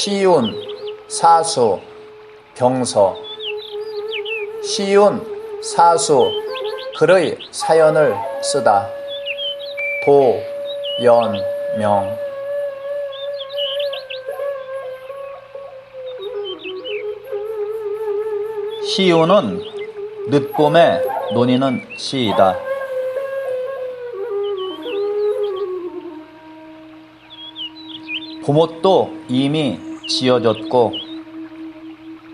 시운, 사수, 병서. 시운, 사수, 글의 사연을 쓰다. 도, 연, 명. 시우는 늦봄에 논이는 시이다. 봄옷도 이미 지어졌고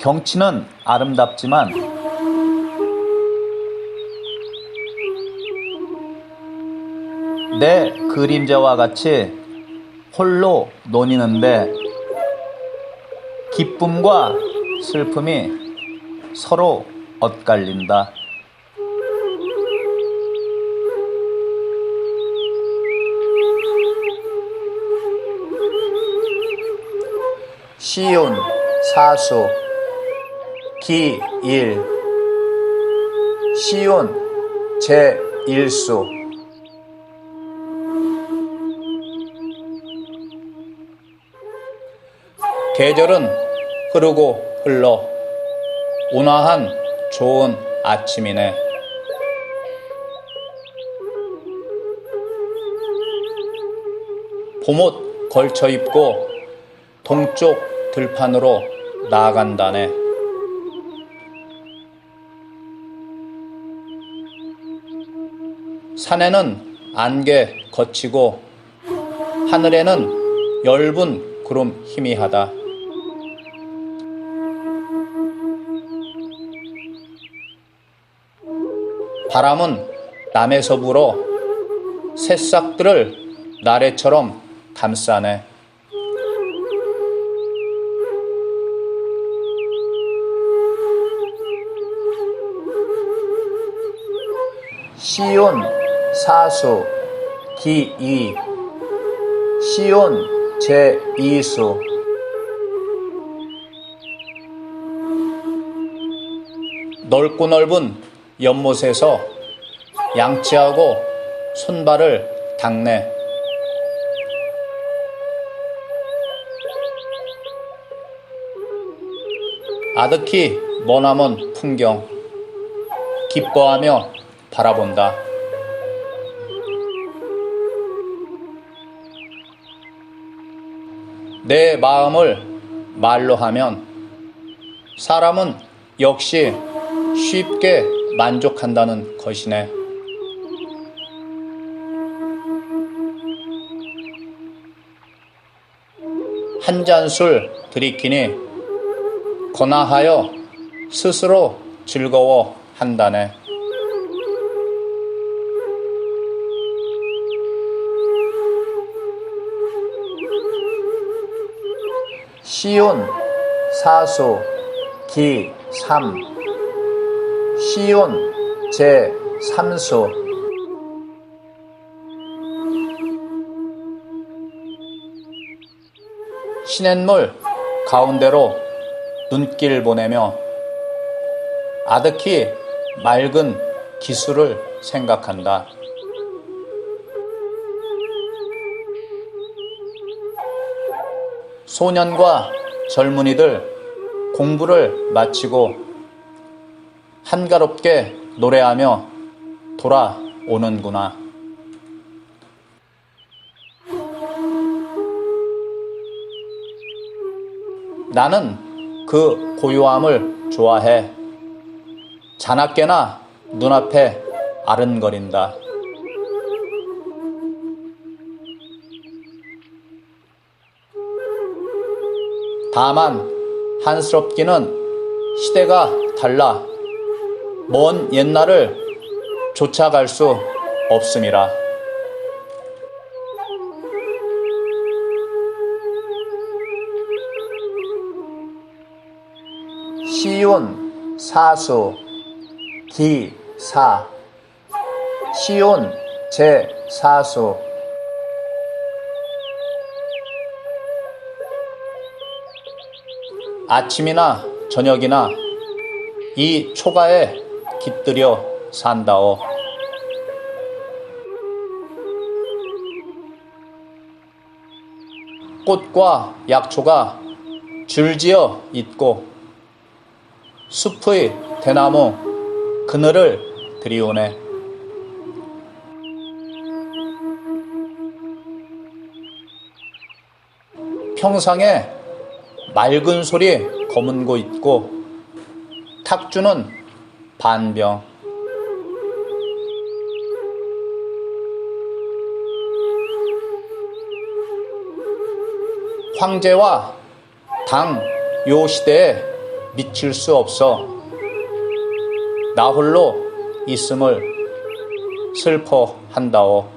경치는 아름답지만 내 그림자와 같이 홀로 논이는데 기쁨과 슬픔이 서로 엇갈린다. 시운, 사수, 기일, 시운, 제1수. 계절은 흐르고 흘러 온화한 좋은 아침이네. 봄옷 걸쳐 입고 동쪽 들판으로 나아간다네. 산에는 안개 거치고 하늘에는 엷은 구름 희미하다. 바람은 남에서 불어 새싹들을 나래처럼 감싸네. 시온, 사수, 기이, 시온, 제2수. 넓고 넓은 연못에서 양치하고 손발을 닦네. 아득히 머나먼 풍경 기뻐하며 바라본다. 내 마음을 말로 하면 사람은 역시 쉽게 만족한다는 것이네. 한 잔 술 들이키니 권하하여 스스로 즐거워 한다네. 시온, 사수, 기, 삼. 시온, 제, 삼수. 시냇물 가운데로 눈길 보내며 아득히 맑은 기술을 생각한다. 소년과 젊은이들 공부를 마치고 한가롭게 노래하며 돌아오는구나. 나는 그 고요함을 좋아해. 자나깨나 눈앞에 아른거린다. 다만 한스럽기는 시대가 달라 먼 옛날을 쫓아갈 수 없음이라. 시온, 사수, 기, 사. 시온, 제, 사수. 아침이나 저녁이나 이 초가에 깃들여 산다오. 꽃과 약초가 줄지어 있고 숲의 대나무 그늘을 들이오네. 평상에 맑은 소리 거문고 있고 탁주는 반병 황제와 당 요 시대에 미칠 수 없어 나 홀로 있음을 슬퍼한다오.